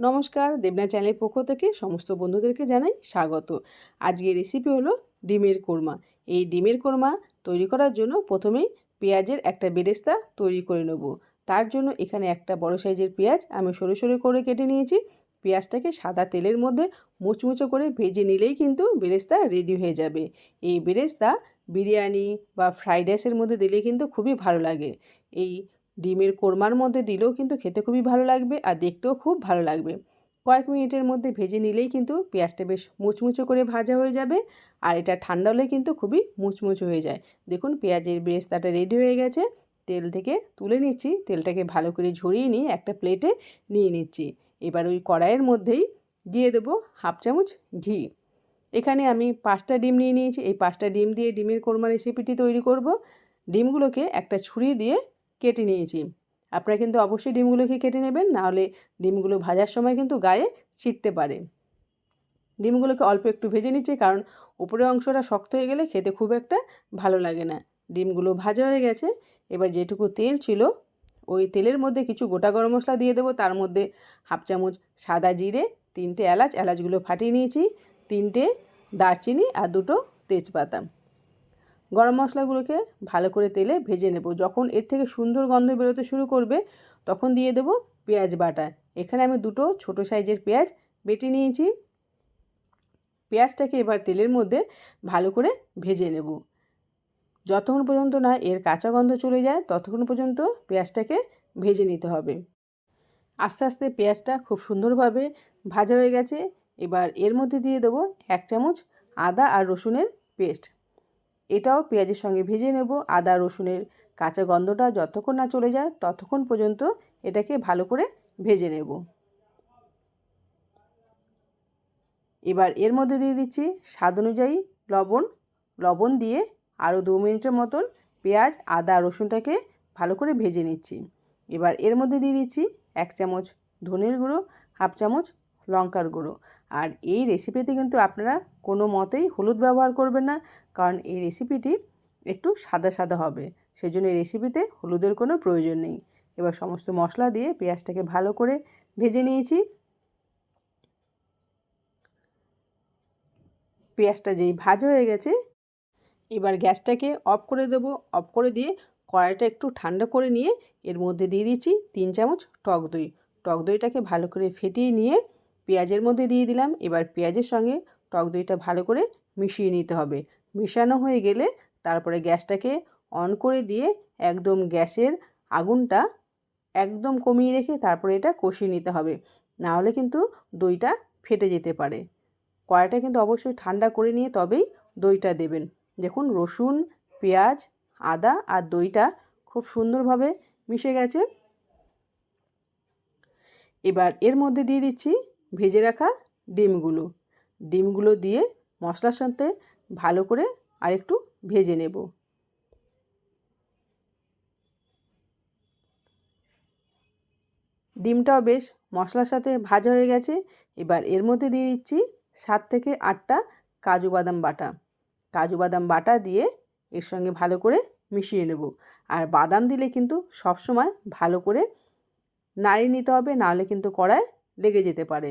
নমস্কার দেবনা চ্যানেলের পক্ষ থেকে সমস্ত বন্ধুদেরকে জানাই স্বাগত। আজকের রেসিপি হলো ডিমের কোরমা। এই ডিমের কোরমা তৈরি করার জন্য প্রথমেই পেঁয়াজের একটা বেরেস্তা তৈরি করে নেব। তার জন্য এখানে একটা বড় সাইজের পেঁয়াজ আমি সরু সরু করে কেটে নিয়েছি। পেঁয়াজটাকে সাদা তেলের মধ্যে মুচমুচো করে ভেজে নিলেই কিন্তু বেরেস্তা রেডি হয়ে যাবে। এই বেরেস্তা বিরিয়ানি বা ফ্রাইড রাইসের মধ্যে দিলে কিন্তু খুবই ভালো লাগে। এই ডিমের কোরমার মধ্যে দিলেও কিন্তু খেতে খুবই ভালো লাগবে আর দেখতেও খুব ভালো লাগবে। কয়েক মিনিটের মধ্যে ভেজে নিলেই কিন্তু পেঁয়াজটা বেশ মুচমুচো করে ভাজা হয়ে যাবে আর এটা ঠান্ডা হলে কিন্তু খুবই মুচমুচো হয়ে যায়। দেখুন পেঁয়াজের বেরেস্তাটা রেডি হয়ে গেছে। তেল থেকে তুলে নিচ্ছি। তেলটাকে ভালো করে ঝরিয়ে নিয়ে একটা প্লেটে নিয়ে নিচ্ছি। এবার ওই কড়াইয়ের মধ্যেই দিয়ে দেবো হাফ চামচ ঘি। এখানে আমি পাঁচটা ডিম নিয়ে নিয়েছি। এই পাঁচটা ডিম দিয়ে ডিমের কোরমা রেসিপিটি তৈরি করব। ডিমগুলোকে একটা ছুরি দিয়ে কেটে নিয়েছি। আপনারা কিন্তু অবশ্যই ডিমগুলোকে কেটে নেবেন নাহলে ডিমগুলো ভাজার সময় কিন্তু গায়ে ছিটতে পারে। ডিমগুলোকে অল্প একটু ভেজে নিচ্ছি, কারণ উপরের অংশটা শক্ত হয়ে গেলে খেতে খুব একটা ভালো লাগে না। ডিমগুলো ভাজা হয়ে গেছে, এবার যেটুকু তেল ছিল, ওই তেলের মধ্যে কিছু গোটা গরম মশলা দিয়ে দেবো। তার মধ্যে হাফ চামচ সাদা জিরে, তিনটে এলাচ, এলাচগুলো ফাটিয়ে নিয়েছি, তিনটে দারচিনি আর দুটো তেজপাতা। গরম মশলাগুলোকে ভালো করে তেলে ভেজে নেব। যখন এর থেকে সুন্দর গন্ধ বেরোতে শুরু করবে, তখন দিয়ে দেব পেঁয়াজ বাটা। এখানে আমি দুটো ছোট সাইজের পেঁয়াজ বেটে নিয়েছি। পেঁয়াজটাকে এবার তেলের মধ্যে ভালো করে ভেজে নেব। যতক্ষণ পর্যন্ত না এর কাঁচা গন্ধ চলে যায়, ততক্ষণ পর্যন্ত পেঁয়াজটাকে ভেজে নিতে হবে। আস্তে আস্তে পেঁয়াজটা খুব সুন্দরভাবে ভাজা হয়ে গেছে। এবার এর মধ্যে দিয়ে দেবো এক চামচ আদা আর রসুনের পেস্ট। এটাও পেঁয়াজের সঙ্গে ভেজে নেব। আদা, রসুনের কাঁচা গন্ধটা যতক্ষণ না চলে যায়, ততক্ষণ পর্যন্ত এটাকে ভালো করে ভেজে নেব। এবার এর মধ্যে দিয়ে দিচ্ছি স্বাদ অনুযায়ী লবণ। লবণ দিয়ে আরও দু মিনিটের মতন পেঁয়াজ, আদা, রসুনটাকে ভালো করে ভেজে নিচ্ছি। এবার এর মধ্যে দিয়ে দিচ্ছি এক চামচ ধনের গুঁড়ো, হাফ চামচ লঙ্কার গুঁড়ো। আর এই রেসিপিতে কিন্তু আপনারা কোনো মতেই হলুদ ব্যবহার করবেন না, কারণ এই রেসিপিটি একটু সাদা সাদা হবে। সেই জন্য এই রেসিপিতে হলুদের কোনো প্রয়োজন নেই। এবার সমস্ত মশলা দিয়ে পেঁয়াজটাকে ভালো করে ভেজে নিয়েছি। পেঁয়াজটা যেই ভাজা হয়ে গেছে, এবার গ্যাসটাকে অফ করে দেব। অফ করে দিয়ে কড়াইটা একটু ঠান্ডা করে নিয়ে এর মধ্যে দিয়ে দিচ্ছি তিন চামচ টক দই। টক দইটাকে ভালো করে ফেটিয়ে নিয়ে পেঁয়াজের মধ্যে দিয়ে দিলাম। এবার পেঁয়াজের সঙ্গে টক দইটা ভালো করে মিশিয়ে নিতে হবে। মেশানো হয়ে গেলে তারপরে গ্যাসটাকে অন করে দিয়ে একদম গ্যাসের আগুনটা একদম কমিয়ে রেখে তারপরে এটা কষিয়ে নিতে হবে। না হলে কিন্তু দইটা ফেটে যেতে পারে। কড়াইটা কিন্তু অবশ্যই ঠান্ডা করে নিয়ে তবেই দইটা দেবেন। দেখুন, রসুন, পেঁয়াজ, আদা আর দইটা খুব সুন্দরভাবে মিশে গেছে। এবার এর মধ্যে দিয়ে দিচ্ছি ভেজে রাখা ডিমগুলো। ডিমগুলো দিয়ে মশলার সাথে ভালো করে আরেকটু ভেজে নেব। ডিমটাও বেশ মশলার সাথে ভাজা হয়ে গেছে। এবার এর মধ্যে দিয়ে দিচ্ছি সাত থেকে আটটা কাজু বাদাম বাটা। কাজু বাদাম বাটা দিয়ে এর সঙ্গে ভালো করে মিশিয়ে নেব। আর বাদাম দিলে কিন্তু সবসময় ভালো করে নাড়িয়ে নিতে হবে, নাহলে কিন্তু কড়ায় লেগে যেতে পারে।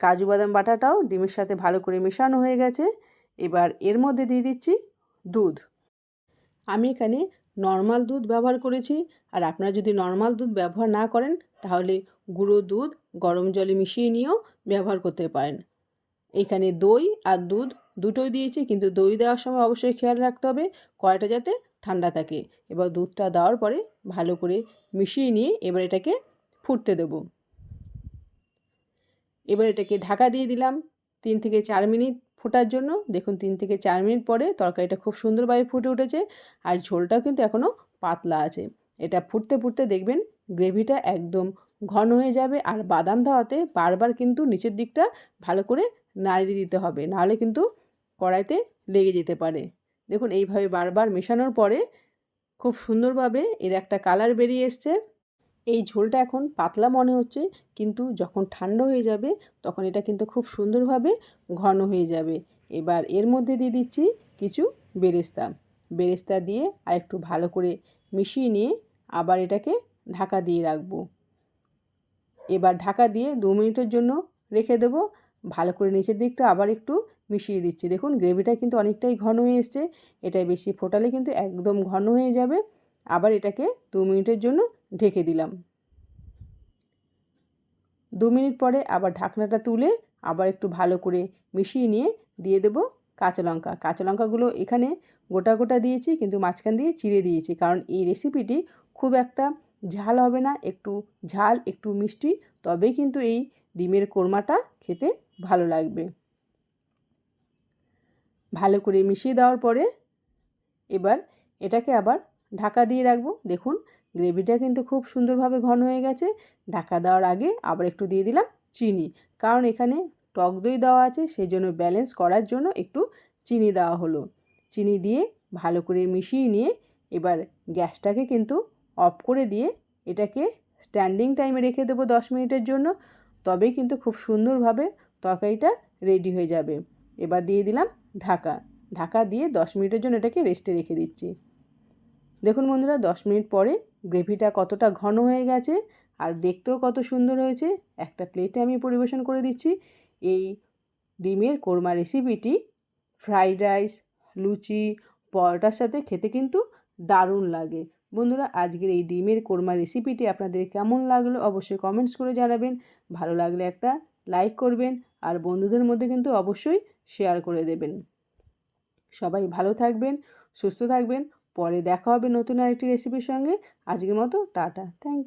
কাজু বাদাম বাটাটাও ডিমের সাথে ভালো করে মেশানো হয়ে গেছে। এবার এর মধ্যে দিয়ে দিচ্ছি দুধ। আমি এখানে নর্মাল দুধ ব্যবহার করেছি। আর আপনারা যদি নর্মাল দুধ ব্যবহার না করেন, তাহলে গুঁড়ো দুধ, গরম জলে মিশিয়ে নিয়েও ব্যবহার করতে পারেন। এখানে দই আর দুধ দুটোই দিয়েছি, কিন্তু দই দেওয়ার সময় অবশ্যই খেয়াল রাখতে হবে, কড়াইটা যাতে ঠান্ডা থাকে। এবার দুধটা দেওয়ার পরে ভালো করে মিশিয়ে নিয়ে এবার এটাকে ফুটতে দেবো। এবার এটাকে ঢাকা দিয়ে দিলাম তিন থেকে চার মিনিট ফোটার জন্য। দেখুন, তিন থেকে চার মিনিট পরে তরকারিটা খুব সুন্দরভাবে ফুটে উঠেছে আর ঝোলটাও কিন্তু এখনও পাতলা আছে। এটা ফুটতে ফুটতে দেখবেন গ্রেভিটা একদম ঘন হয়ে যাবে আর বাদাম ধাওয়াতে বারবার কিন্তু নিচের দিকটা ভালো করে নাড়িয়ে দিতে হবে। নাহলে কিন্তু কড়াইতে লেগে যেতে পারে। দেখুন, এইভাবে বারবার মেশানোর পরে খুব সুন্দরভাবে এর একটা কালার বেরিয়ে এসছে। এই ঝোলটা এখন পাতলা মনে হচ্ছে, কিন্তু যখন ঠান্ডা হয়ে যাবে, তখন এটা কিন্তু খুব সুন্দরভাবে ঘন হয়ে যাবে। এবার এর মধ্যে দিয়ে দিচ্ছি কিছু বেরেস্তা। বেরেস্তা দিয়ে আর একটু ভালো করে মিশিয়ে নিয়ে আবার এটাকে ঢাকা দিয়ে রাখব। এবার ঢাকা দিয়ে দু মিনিটের জন্য রেখে দেবো। ভালো করে নিচের দিকটা আবার একটু মিশিয়ে দিচ্ছি। দেখুন, গ্রেভিটা কিন্তু অনেকটাই ঘন হয়ে এসছে। এটাই বেশি ফোটালে কিন্তু একদম ঘন হয়ে যাবে। আবার এটাকে দু মিনিটের জন্য ঢেকে দিলাম। দু মিনিট পরে আবার ঢাকনাটা তুলে আবার একটু ভালো করে মিশিয়ে নিয়ে দিয়ে দেবো কাঁচা লঙ্কা। কাঁচা লঙ্কাগুলো এখানে গোটা গোটা দিয়েছি কিন্তু মাঝখান দিয়ে চিড়ে দিয়েছি কারণ এই রেসিপিটি খুব একটা ঝাল হবে না, একটু ঝাল, একটু মিষ্টি, তবেই কিন্তু এই ডিমের কোরমাটা খেতে ভালো লাগবে। ভালো করে মিশিয়ে দেওয়ার পরে এবার এটাকে আবার ঢাকা দিয়ে রাখব। দেখুন, গ্রেভিটা কিন্তু খুব সুন্দরভাবে ঘন হয়ে গেছে। ঢাকা দেওয়ার আগে আবার একটু দিয়ে দিলাম চিনি। কারণ এখানে টক দই দেওয়া আছে সেই জন্য ব্যালেন্স করার জন্য একটু চিনি দেওয়া হলো। চিনি দিয়ে ভালো করে মিশিয়ে নিয়ে এবার গ্যাসটাকে কিন্তু অফ করে দিয়ে এটাকে স্ট্যান্ডিং টাইমে রেখে দেবো দশ মিনিটের জন্য। তবেই কিন্তু খুব সুন্দরভাবে তরকারিটা রেডি হয়ে যাবে। এবার দিয়ে দিলাম ঢাকা। ঢাকা দিয়ে দশ মিনিটের জন্য এটাকে রেস্টে রেখে দিচ্ছি। দেখুন বন্ধুরা, দশ মিনিট পরে গ্রেভিটা কতটা ঘন হয়ে গেছে আর দেখতেও কত সুন্দর হয়েছে। একটা প্লেটে আমি পরিবেশন করে দিচ্ছি। এই ডিমের কোরমা রেসিপিটি ফ্রাইড রাইস লুচি, পরোটার সাথে খেতে কিন্তু দারুণ লাগে। বন্ধুরা, আজকের এই ডিমের কোরমা রেসিপিটি আপনাদের কেমন লাগল অবশ্যই কমেন্টস করে জানাবেন। ভালো লাগলে একটা লাইক করবেন আর বন্ধুদের মধ্যে কিন্তু অবশ্যই শেয়ার করে দেবেন। সবাই ভালো থাকবেন, সুস্থ থাকবেন। পরে দেখা হবে নতুন আরেকটি রেসিপির সঙ্গে। আজকের মতো টাটা থ্যাংক ইউ